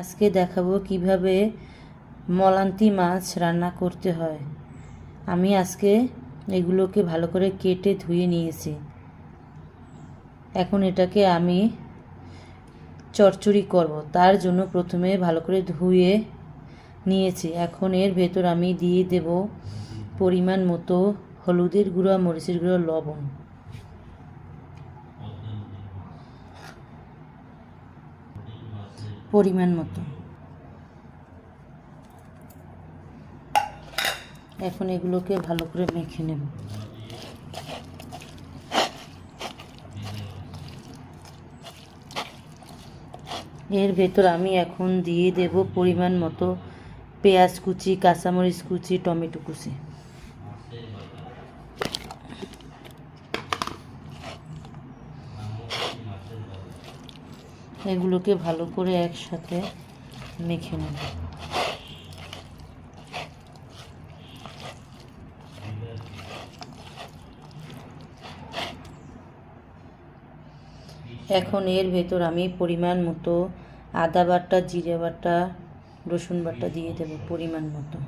আজকে দেখাবো কীভাবে মলান্তি মাছ রান্না করতে হয়। আমি আজকে এগুলোকে ভালো করে কেটে ধুয়ে নিয়েছি। এখন এটাকে আমি চচ্চড়ি করব। তার জন্য প্রথমে ভালো করে ধুয়ে নিয়েছি। এখন এর ভেতর আমি দিয়ে দেব পরিমাণ মতো হলুদের গুঁড়া, মরিচের গুঁড়ো, লবণ। পরিমাণ মতো। এখন এগুলোকে ভালো করে মেখে নেব। এর ভেতর আমি এখন দিয়ে দেব পরিমাণ মতো পেঁয়াজ কুচি, কাঁচামরিচ কুচি, টমেটো কুচি। এগুলোকে ভালো করে একসাথে মেখে নেব। এখন এর ভেতর আমি পরিমাণ মতো আদা বাটা, জিরে বাটা, রসুন বাটা দিয়ে দেব পরিমাণ মতো।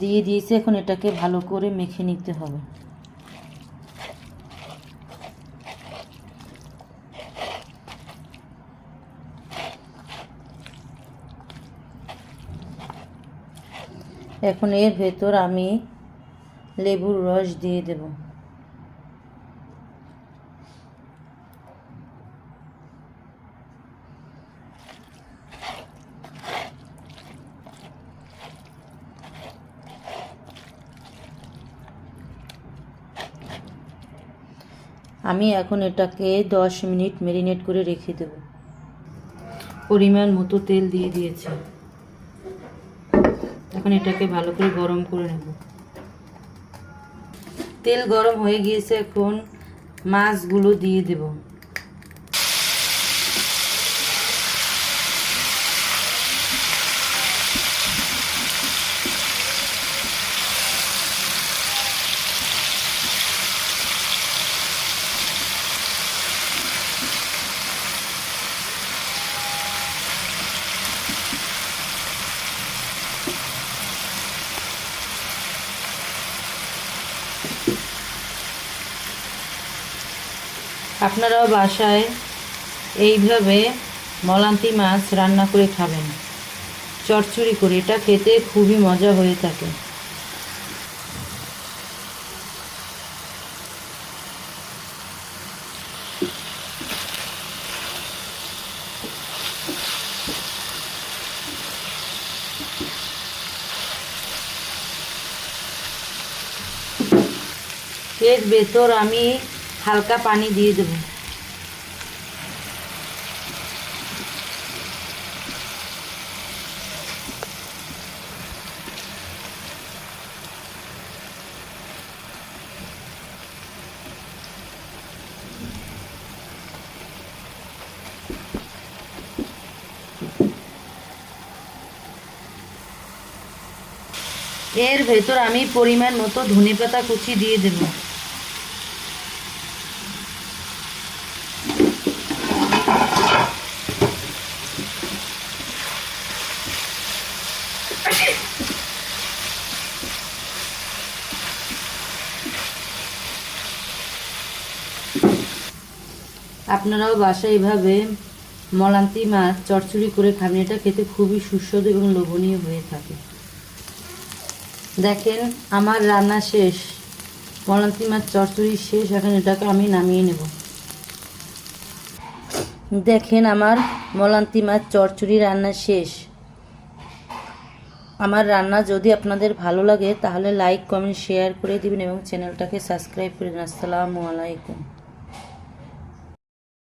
দিয়ে দিয়েছি, এখন এটাকে ভালো করে মেখে নিতে হবে। এখন এর ভেতর আমি লেবুর রস দিয়ে দেব। আমি এখন এটাকে দশ মিনিট মেরিনেট করে রেখে দেব। পরিমাণ মতো তেল দিয়ে দিয়েছি। এখন এটাকে ভালো করে গরম করে নেব। তেল গরম হয়ে গিয়েছে, এখন মাছগুলো দিয়ে দেব। আপনারাও বাসায় এইভাবে মলান্তি মাছ রান্না করে খাবেন। চচ্চড়ি করে, এটা খেতে খুবই মজা হয়ে থাকে। এর ভেতর আমি হালকা পানি দিয়ে দেবো। এর ভেতর আমি পরিমাণ মতো ধনে পাতা কুচি দিয়ে দেবো। আপনারাও বাসায় এভাবে মলান্তি মাছ চচ্চড়ি করে খাবেন এটা খেতে খুবই সুস্বাদু এবং লোভনীয় হয়ে থাকে। দেখেন, আমার রান্না শেষ। মলান্তি মাছ চচ্চড়ি শেষ, এখন এটাকে আমি নামিয়ে নেব। দেখেন, আমার মলান্তি মাছ চচ্চড়ি রান্না শেষ। আমার রান্না যদি আপনাদের ভালো লাগে, তাহলে লাইক কমেন্ট শেয়ার করে দিবেন এবং চ্যানেলটাকে সাবস্ক্রাইব করে দিন আসসালামু আলাইকুম।